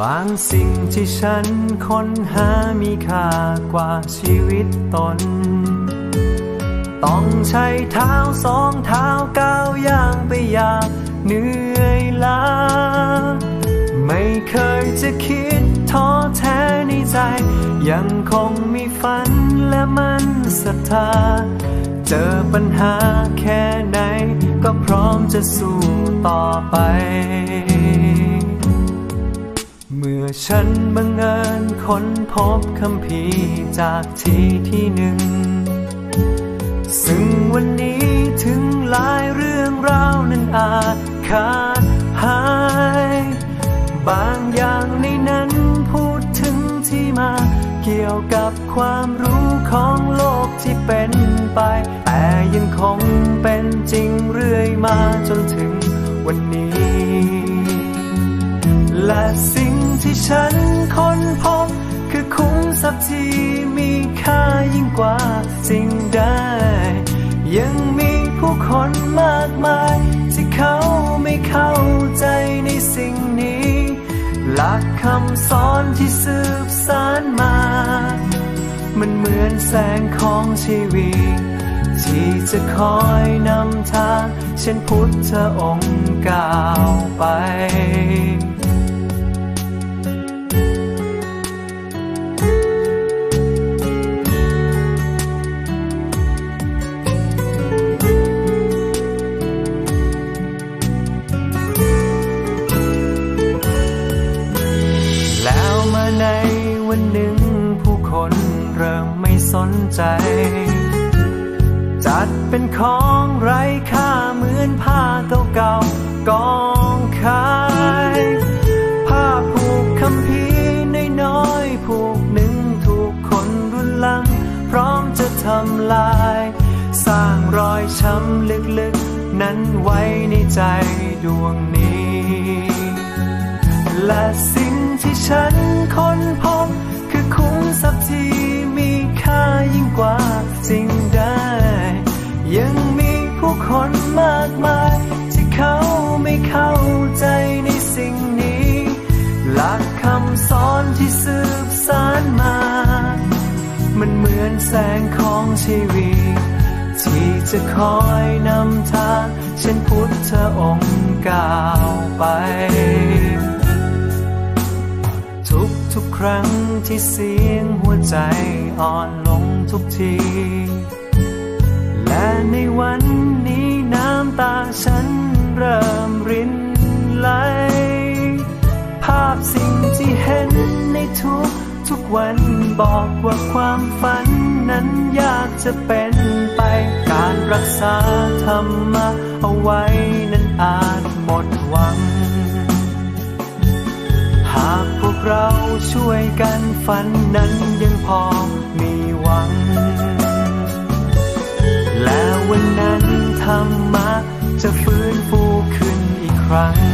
บางสิ่งที่ฉันค้นหามีค่ากว่าชีวิตตน ต้องใช้เท้าสองเท้าก้าวย่างไปอย่างเหนื่อยล้า ไม่เคยจะคิดท้อแท้ในใจ ยังคงมีฝันและมันศรัทธา เจอปัญหาแค่ไหน ก็พร้อมจะสู้ต่อไป มื่อฉันบังเอิญค้นพบคำพีจากที่ที่หนึ่ง ซึ่งวันนี้ถึงหลายเรื่องราวนั้นอาจขาดหาย บางอย่างในนั้นพูดถึงที่มา เกี่ยวกับความรู้ของโลกที่เป็นไป แต่ยังคงเป็นจริงเรื่อยมาจนถึงวันนี้ และสิ่ง ที่ฉันค้นพบคือคุ้มทรัพย์ที่มีค่ายิ่งกว่าสิ่งใด ยังมีผู้คนมากมาย ที่เขาไม่เข้าใจในสิ่งนี้ หลักคำสอนที่สืบสานมา มันเหมือนแสงของชีวิต ที่จะคอยนำทางเช่นพุทธองค์ก้าวไป วันหนึ่งผู้คนเริ่มไม่สนใจ จัดเป็นของไร้ค่าเหมือนผ้าเก่าๆกองขายผ้าผูกคำพีในน้อยๆผูกหนึ่งถูกคนรุนลัง พร้อมจะทำลาย สร้างรอยช้ำลึกๆ นั้นไว้ในใจดวงนี้ และสิ่งที่ฉันค้นพบ คือคุ้มทรัพย์ที่มีค่ายิ่งกว่าสิ่งใด ยังมีผู้คนมากมาย ที่เขาไม่เข้าใจในสิ่งนี้ หลักคำสอนที่สืบสานมา มันเหมือนแสงของชีวิต ที่จะคอยนำทางเช่นพุทธองค์ก้าวไป รั้งที่เสียงหัวใจอ่อนลงทุกที และในวันนี้น้ำตาฉันเริ่มรินไหล ภาพสิ่งที่เห็นในทุกทุกวันบอกว่าความฝันนั้นยากจะเป็นไป การรักษาธรรมะเอาไว้นั้นอาจหมดหวัง หากพวกเรา ช่วยกันฝันนั้นยังพอมีหวัง และวันนั้นธรรมะจะฟื้นฟูขึ้นอีกครั้ง